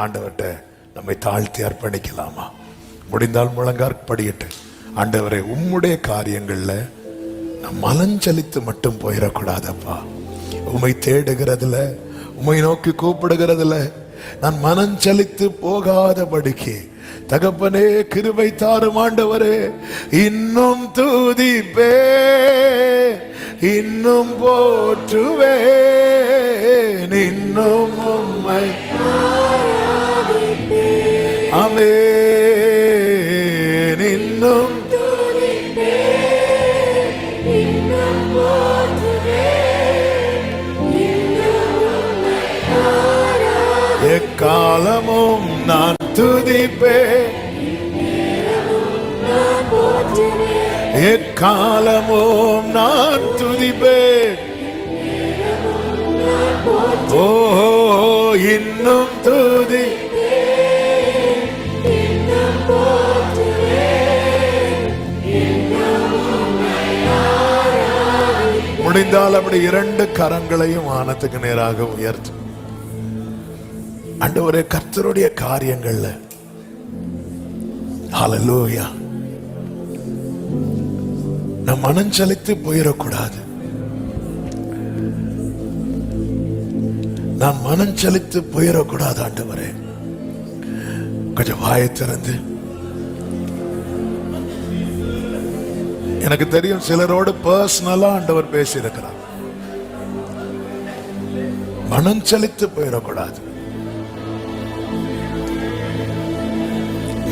ஆண்டவர்கிட்ட நம்மை தாழ்த்தி அர்ப்பணிக்கலாமா? முடிந்தால் முழங்கார் படியிட்டு ஆண்டவரை உம்முடைய காரியங்களில் நம் மலஞ்சலித்து மட்டும் போயிடக்கூடாதப்பா உமை தேடுகிறதுல உமை நோக்கி கூப்பிடுகிறதுல நான் மனஞ்சலித்து போகாதபடிக்கு தகப்பனே கிருபை தாரும் ஆண்டவரே இன்னும் தூதிப்பே இன்னும் போற்றுவே இன்னும் உம்மை அமேன் இன்னும் எக்காலமும் நான் துதிப்பேன். எக்காலமும் நான் துதிப்பேன். ஓ இன்னும் துதி முடிந்தால் அப்படி இரண்டு கரங்களையும் வானத்துக்கு நேராக உயர்த்து. ஆண்டவரே கர்த்தருடைய காரியங்கள்ல. ஹலலூயா நம் மனம் செலுத்தி போயிடக்கூடாது. நான் மனம் செலுத்தி போயிடக்கூடாது ஆண்டவரே. கொஞ்சம் வாயை திறந்து. எனக்கு தெரியும் சிலரோடு பர்சனலா ஆண்டவர் பேசி இருக்கிறார் மனம் செலுத்து போயிடக்கூடாது.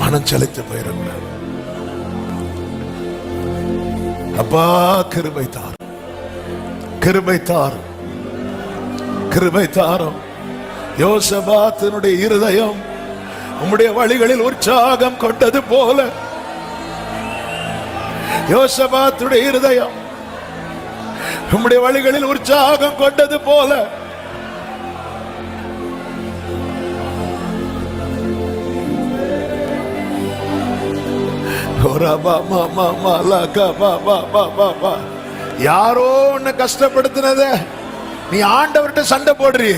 மனம் செலுத்து போயிடக்கூடாது. அப்பா கிருபை தார் கிருபை தார் கிருபை தாரம். யோசபாத்தினுடைய இருதயம் உம்முடைய வழிகளில் உற்சாகம் கொண்டது போல யோசபாத்துடைய இருதயம் உம்முடைய வழிகளில் உற்சாகம் கொண்டது போல. யாரோ உன்னை கஷ்டப்படுத்தினத நீ ஆண்டவர்கிட்ட சண்டை போடுறீ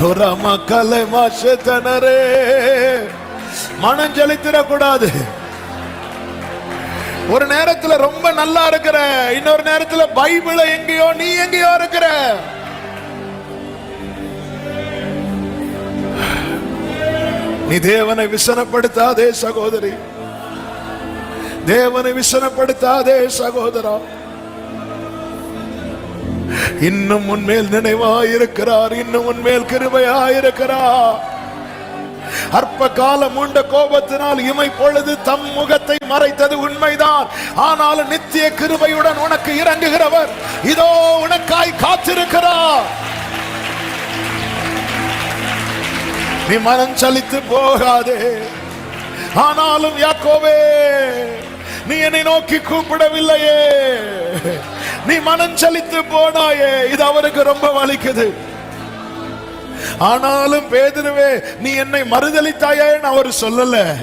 போடுறியே கலை மாசத்தனரே மனம் செலுத்திடக்கூடாது ஒரு நேரத்துல ரொம்ப நல்லா இருக்கிற இன்னொரு நேரத்துல பைபிள எங்கேயோ நீ எங்கேயோ இருக்கிற. நீ தேவனை விசனப்படுத்தாதே சகோதரி. தேவனை விசனப்படுத்தாதே சகோதரா. இன்னும் உன்மேல் நினைவாயிருக்கிறார் இன்னும் உன்மேல் கிருபையாயிருக்கிறார். அற்ப காலம் உண்ட கோபத்தினால் இமை பொழுது தம் முகத்தை மறைத்தது உண்மைதான். ஆனாலும் நித்திய கிருபையுடன் உனக்கு இறங்குகிறவர் இதோ உனக்காய் காத்திருக்கிறார். நீ மனம் சலித்து போகாதே. ஆனாலும் யாக்கோவே நீ என்னை நோக்கி கூப்பிடவில்லையே. நீ மனம் சலித்து போனாயே இது அவருக்கு ரொம்ப வலிக்குது. ஆனாலும் பேதுருவே நீ என்னை மறுதளித்தாயேன்னு அவர் சொல்லல.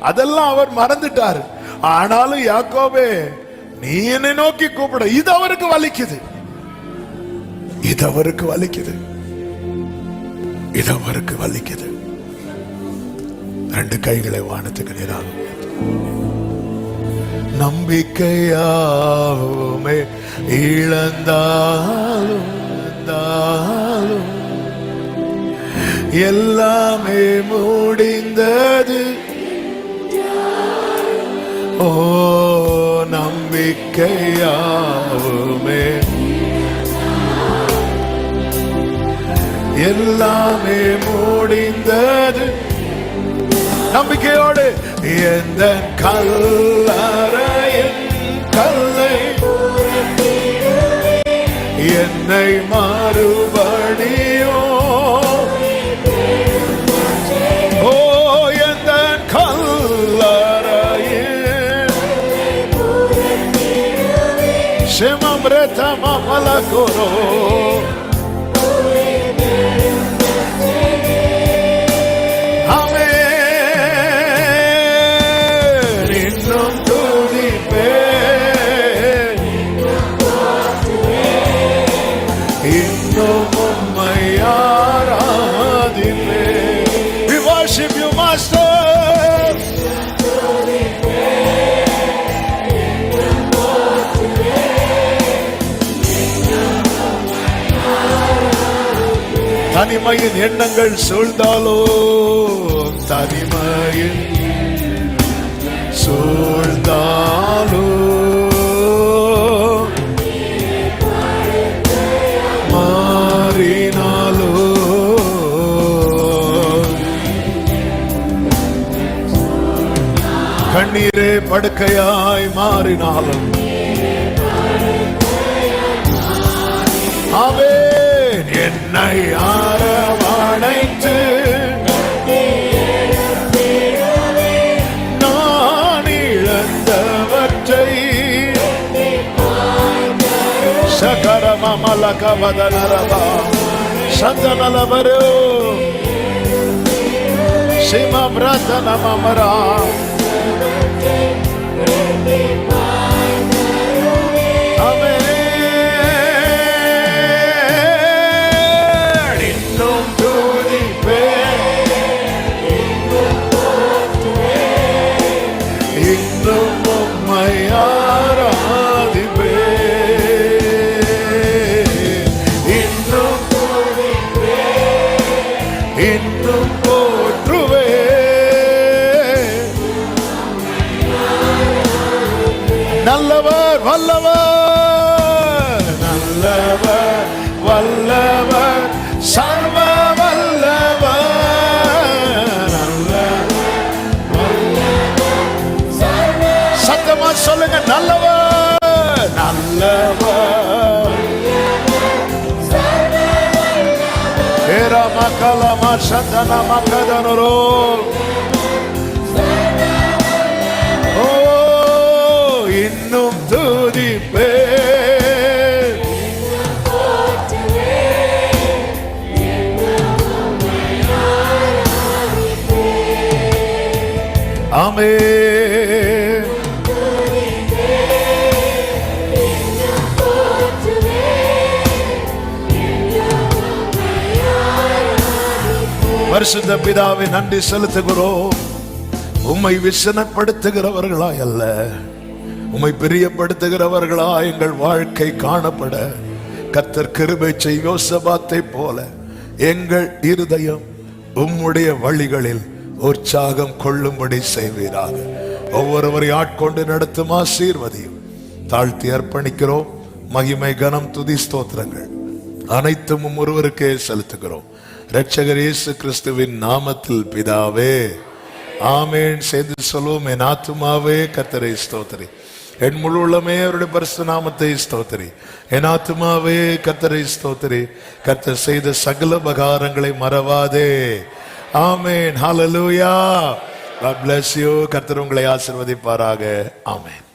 அதெல்லாம் அவர் மறந்துட்டார். ஆனாலும் யாக்கோபே நீ என்னை நோக்கி கூப்பிட. இது அவருக்கு வலிக்குது. இது அவருக்கு வலிக்குது. இது அவருக்கு வலிக்குது. ரெண்டு கைகளை வானத்துக்கு நேராக நம்பிக்கையாவுமே இழந்தாலும் எல்லாமே முடிந்தது. ஓ நம்பிக்கையாவுமே. எல்லாமே முடிந்தது. நம்பிக்கையோடு எந்த கல்லறையின் கல்லை என்னை மாறுபடியோ சிமம்ரதம மலகுரோ ஆமென். இன்னும் துதிப்பேன். தனிமையின் எண்ணங்கள் சூழ்ந்தாலோ தனிமையின் சூழ்ந்தாலோ. மாறினாலோ. கண்ணீரே படுக்கையாய் மாறினாலும் ஆமென் என்னை ஆரவணைத்து நான் இழந்தவற்றை சகரமலகவதனரபா சந்தனலவரோ. சிமம் ரத்தனமரா ஆமென். நல்லவர் வல்லவர். நல்லவர் வல்லவர் சர்வ வல்லவர் சத்தமா சொல்லுங்க நல்லவர். நல்லவர் ஏரா மக்களமா சந்தன மக்கதனரோ ஆமே பரிசுத்த பிதாவை நன்றி செலுத்துகிறோம். உம்மை விசனப்படுத்துகிறவர்களா அல்ல. உம்மை பிரியப்படுத்துகிறவர்களா எங்கள் வாழ்க்கை காணப்பட. கத்தர் கிருபை செய்யோசபாத்தை போல எங்கள் இருதயம் உம்முடைய வழிகளில் உற்சாகம் கொள்ளும்படி செய்வீராக. ஒவ்வொருவரை ஆட்கொண்டு நடத்தும் ஆசீர்வதியும். தாழ்த்தி அர்ப்பணிக்கிறோம். மகிமை கனம் துதி ஸ்தோத்திரங்கள். அனைத்தும் ஒருவருக்கே செலுத்துகிறோம். இரட்சகர் இயேசு கிறிஸ்துவின் நாமத்தில் பிதாவே. ஆமேன். செய்து சொல்லுவோம் என் ஆத்துமாவே கத்தரை ஸ்தோத்திரி. என் முழு உள்ளமே அவருடைய பரிசு நாமத்தை ஸ்தோத்திரி. என் ஆத்துமாவே கத்தரை ஸ்தோத்திரி. கத்தர் செய்த சகல பகாரங்களை மறவாதே. ஆமேன். ஹalleluya God bless you. கர்த்தர் உங்களை ஆசீர்வதிப்பாராக. ஆமென்.